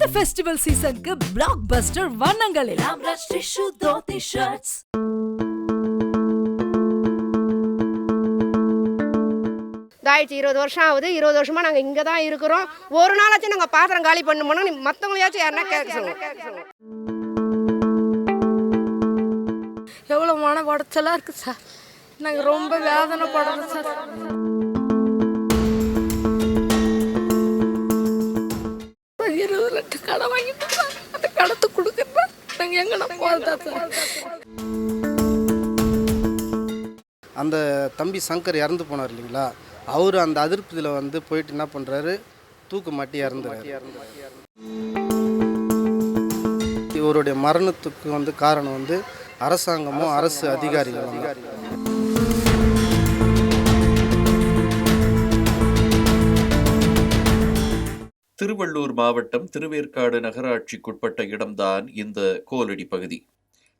இந்த ஃபெஸ்டிவல் சீசனுக்கு பிளாக் பஸ்டர் வண்ணங்களில். ராம்ராஜ் டிஷ்யூ தோத்தி ஷர்ட்ஸ் இதாயிடுச்சு இருபது வருஷம் ஆகுது. இருபது வருஷமாக நாங்கள் இங்கே தான் இருக்கிறோம். ஒரு நாளாச்சும் நாங்கள் பாத்திரம் காலி பண்ணுமோனா நீ மற்றவங்களையாச்சும் யாருன்னா கேட்க சொல்லுங்க. எவ்வளோ மன உடச்சலாக இருக்குது சார். நாங்கள் ரொம்ப வேதனைப்படுறோம் சார். இருபது லட்சம் கடன் வாங்கிட்டு அந்த கடத்தை கொடுக்குறதா? நாங்கள் எங்கே போகிறதா அந்த தம்பி சங்கர் இறந்து போனார் இல்லைங்களா? அவர் அந்த அதிருப்தியில் வந்து போயிட்டு என்ன பண்ணுறாரு தூக்கு மாட்டி இறந்துறாரு. இவருடைய மரணத்துக்கு வந்து காரணம் வந்து அரசாங்கமும் அரசு அதிகாரிகளும் திருவள்ளூர் மாவட்டம் திருவேற்காடு நகராட்சிக்குட்பட்ட இடம்தான் இந்த கோலடி பகுதி.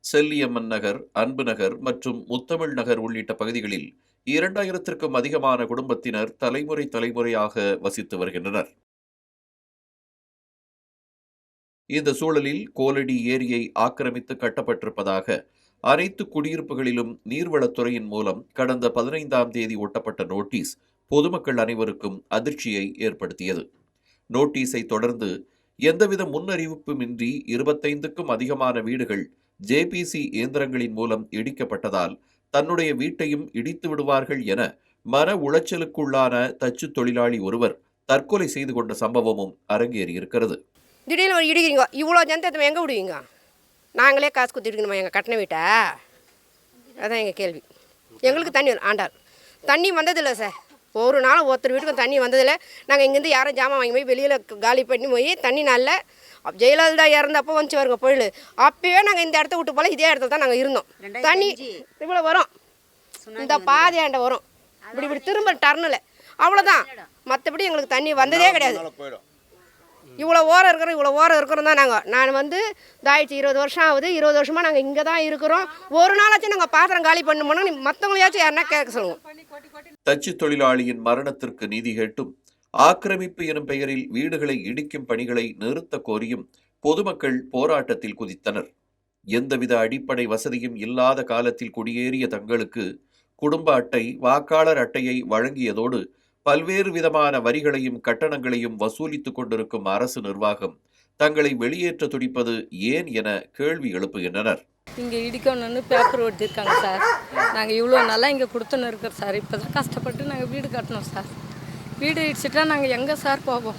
செல்லியம்மன் நகர் அன்பு நகர் மற்றும் முத்தமிழ் நகர் உள்ளிட்ட பகுதிகளில் இரண்டாயிரத்திற்கும் அதிகமான குடும்பத்தினர் தலைமுறை தலைமுறையாக வசித்து வருகின்றனர். இந்த சூழலில் கோலடி ஏரியை ஆக்கிரமித்து கட்டப்பட்டிருப்பதாக அனைத்து குடியிருப்புகளிலும் நீர்வளத்துறையின் மூலம் கடந்த பதினைந்தாம் தேதி ஒட்டப்பட்ட நோட்டீஸ் பொதுமக்கள் அனைவருக்கும் அதிர்ச்சியை ஏற்படுத்தியது. நோட்டீஸை தொடர்ந்து எந்தவித முன்னறிவிப்புமின்றி இருபத்தைந்துக்கும் அதிகமான வீடுகள் ஜேபிசி இயந்திரங்களின் மூலம் இடிக்கப்பட்டதால் தன்னுடைய வீட்டையும் இடித்து விடுவார்கள் என மன உளைச்சலுக்குள்ளான தச்சு தொழிலாளி ஒருவர் தற்கொலை செய்து கொண்ட சம்பவமும் அரங்கேறியிருக்கிறது. திடீர்னு ஒரு இடிக்கிறீங்க. இவ்வளோ ஜனத்தை எங்கே விடுவீங்க? நாங்களே காசு கொடுத்துருக்கணுமா எங்கள் கட்டின வீட்டை? அதான் எங்கள் கேள்வி. எங்களுக்கு தண்ணி வரும். தண்ணி வந்ததில்லை சார். ஒரு நாள் ஒருத்தர் வீட்டுக்கும் தண்ணி வந்ததில்லை. நாங்கள் இங்கேருந்து யாரும் ஜாமான் வாங்கி போய் வெளியில் காலி பண்ணி போய் தண்ணி நல்ல ஜெயலலிதா இறந்தப்போ வந்துச்சு வருங்க பொருள் அப்பயே நாங்கள் இந்த இடத்த விட்டு போல இதே இடத்துல தான் நாங்கள் இருந்தோம். தண்ணி இவ்வளோ வரும். இந்த பாதையாண்ட வரும். இப்படி இப்படி திரும்ப டர்னில் அவ்வளோதான் மற்றபடி எங்களுக்கு தண்ணி வந்ததே கிடையாது. இவ்வளோ ஓரம் இருக்கிறோம் இவ்வளோ ஓரம் இருக்கிறோம் தான் நாங்கள் நான் வந்து இதாயிடுச்சு இருபது வருஷம் ஆகுது இருபது வருஷமாக நாங்கள் இங்கே தான் இருக்கிறோம். ஒரு நாளாச்சும் நாங்கள் பாத்திரம் காலி பண்ணுமோனா நீ மற்றவங்களையாச்சும் யாருன்னா கேட்க சொல்லுங்க தச்சு தொழிலாளியின் மரணத்திற்கு நீதி கேட்டும். ஆக்கிரமிப்பு எனும் பெயரில் வீடுகளை இடிக்கும் பணிகளை நிறுத்த கோரியும் பொதுமக்கள் போராட்டத்தில் குதித்தனர். எந்தவித அடிப்படை வசதியும் இல்லாத காலத்தில் குடியேறிய தங்களுக்கு குடும்ப அட்டை வாக்காளர் அட்டையை வழங்கியதோடு பல்வேறு விதமான வரிகளையும் கட்டணங்களையும் வசூலித்துக் கொண்டிருக்கும் அரசு நிர்வாகம் தங்களை வெளியேற்ற துடிப்பது ஏன் என கேள்வி எழுப்புகின்றனர். இங்கே இடிக்கணும்னு பேப்பர் ஒட்டியிருக்காங்க சார் நாங்கள் இவ்வளோ நல்லா இங்கே கொடுத்துன்னு இருக்கோம் சார் இப்போ தான் கஷ்டப்பட்டு நாங்கள் வீடு கட்டணும் சார் வீடு இடிச்சிட்டா நாங்கள் எங்கே சார் போவோம்?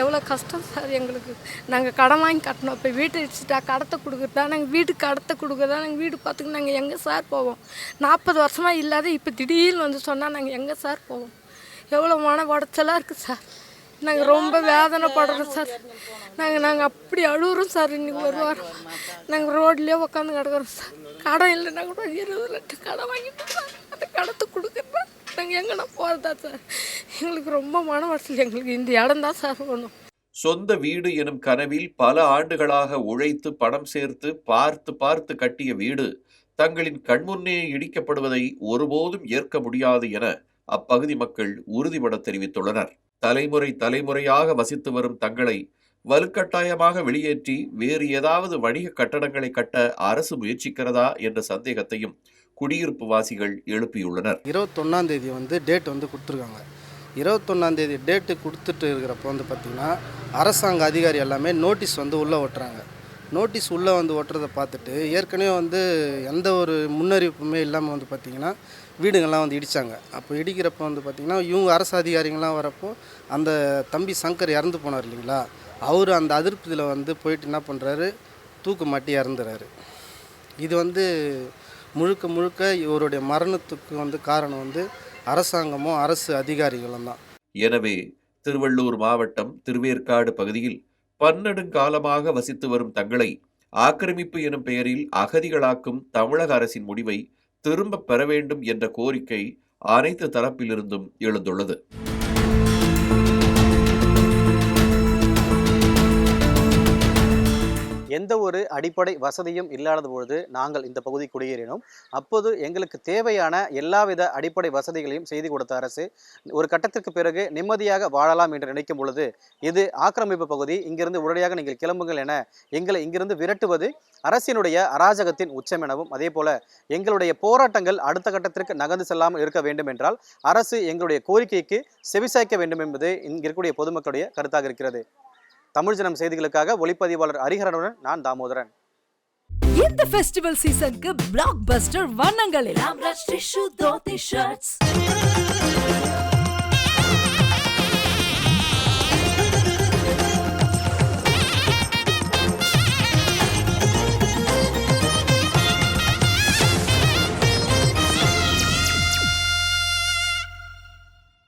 எவ்வளோ கஷ்டம் சார் எங்களுக்கு. நாங்கள் கடன் வாங்கி கட்டணும். இப்போ வீட்டை இடிச்சிட்டா கடத்தை கொடுக்குறதா? நாங்கள் வீடு கடத்தை கொடுக்குறதா? நாங்கள் வீடு பார்த்துக்கு நாங்கள் எங்கே சார் போவோம்? நாற்பது வருஷமாக இல்லாத இப்போ திடீர்னு வந்து சொன்னால் நாங்கள் எங்கே சார் போவோம்? எவ்வளோ மன உடச்சலாக இருக்குது சார் நாங்கள் ரொம்ப வேதனைப்படுறோம் சார். நாங்கள் நாங்கள் அப்படி அழுகுறோம் சார் இன்றைக்கி ஒரு வாரம். நாங்கள் ரோட்லேயே உட்காந்து கிடக்குறோம் சார். கடன் இல்லைன்னா கூட இருபது லட்சம் கடன் வாங்கிட்டு சார் அந்த கடத்தை கொடுக்குறதா நாங்கள் எங்கன்னா போகிறதா சார்? எங்களுக்கு ரொம்ப மன உடச்சல் எங்களுக்கு இந்த இடம் தான் சார் வேணும். சொந்த வீடு எனும் கனவில் பல ஆண்டுகளாக உழைத்து பணம் சேர்த்து பார்த்து பார்த்து கட்டிய வீடு தங்களின் கண்முன்னே இடிக்கப்படுவதை ஒருபோதும் ஏற்க முடியாது என அப்பகுதி மக்கள் உறுதிபட தெரிவித்துள்ளனர். தலைமுறை தலைமுறையாக வசித்து வரும் தங்களை வலுக்கட்டாயமாக வெளியேற்றி வேறு ஏதாவது வணிக கட்டடங்களை கட்ட அரசு முயற்சிக்கிறதா என்ற சந்தேகத்தையும் குடியிருப்பு வாசிகள் எழுப்பியுள்ளனர். இருபத்தொன்னாம் தேதி வந்து டேட் வந்து கொடுத்துருக்காங்க. இருபத்தொன்னாம் தேதி டேட்டு கொடுத்துட்டு இருக்கிறப்போ வந்து பார்த்திங்கன்னா அரசாங்க அதிகாரி எல்லாமே நோட்டீஸ் வந்து உள்ளே ஓட்டுறாங்க. நோட்டீஸ் உள்ளே வந்து ஒட்டுறதை பார்த்துட்டு ஏற்கனவே வந்து எந்த ஒரு முன்னறிவிப்புமே இல்லாமல் வந்து பார்த்திங்கன்னா வீடுங்கள்லாம் வந்து இடித்தாங்க அப்போ இடிக்கிறப்போ வந்து பார்த்திங்கன்னா இவங்க அரசு அதிகாரிங்களாம் வரப்போ அந்த தம்பி சங்கர் இறந்து போனார் இல்லைங்களா? அவர் அந்த அதிருப்தியில் வந்து போயிட்டு என்ன பண்ணுறாரு தூக்கு மாட்டி இறந்துறாரு. இது வந்து முழுக்க முழுக்க இவருடைய மரணத்துக்கு வந்து காரணம் வந்து அரசாங்கமும் அரசு அதிகாரிகளும் தான் எனவே திருவள்ளூர் மாவட்டம் திருவேற்காடு பகுதியில் பன்னெடுங்காலமாக வசித்து வரும் தங்களை ஆக்கிரமிப்பு எனும் பெயரில் அகதிகளாக்கும் தமிழக அரசின் முடிவை திரும்பப் பெற வேண்டும் என்ற கோரிக்கை அனைத்து தரப்பிலிருந்தும் எழுந்துள்ளது. எந்த ஒரு அடிப்படை வசதியும் இல்லாத பொழுது நாங்கள் இந்த பகுதி குடியேறினோம். அப்போது எங்களுக்கு தேவையான எல்லாவித அடிப்படை வசதிகளையும் செய்து கொடுத்த அரசு ஒரு கட்டத்திற்கு பிறகு நிம்மதியாக வாழலாம் என்று நினைக்கும் பொழுது இது ஆக்கிரமிப்பு பகுதி இங்கிருந்து உடனடியாக நீங்கள் கிளம்புங்கள் என எங்களை இங்கிருந்து விரட்டுவது அரசினுடைய அராஜகத்தின் உச்சம் எனவும் அதே போல எங்களுடைய போராட்டங்கள் அடுத்த கட்டத்திற்கு நகர்ந்து செல்லாமல் இருக்க வேண்டும் என்றால் அரசு எங்களுடைய கோரிக்கைக்கு செவிசாய்க்க வேண்டும் என்பது இங்க இருக்கக்கூடிய பொதுமக்களுடைய கருத்தாக இருக்கிறது. தமிழ் ஜனம் செய்திகளுக்காக ஒளிப்பதிவாளர் ஹரிஹரனுடன் நான் தாமோதரன். இந்த ஃபெஸ்டிவல் சீசனுக்கு பிளாக் பஸ்டர் வண்ணங்கள்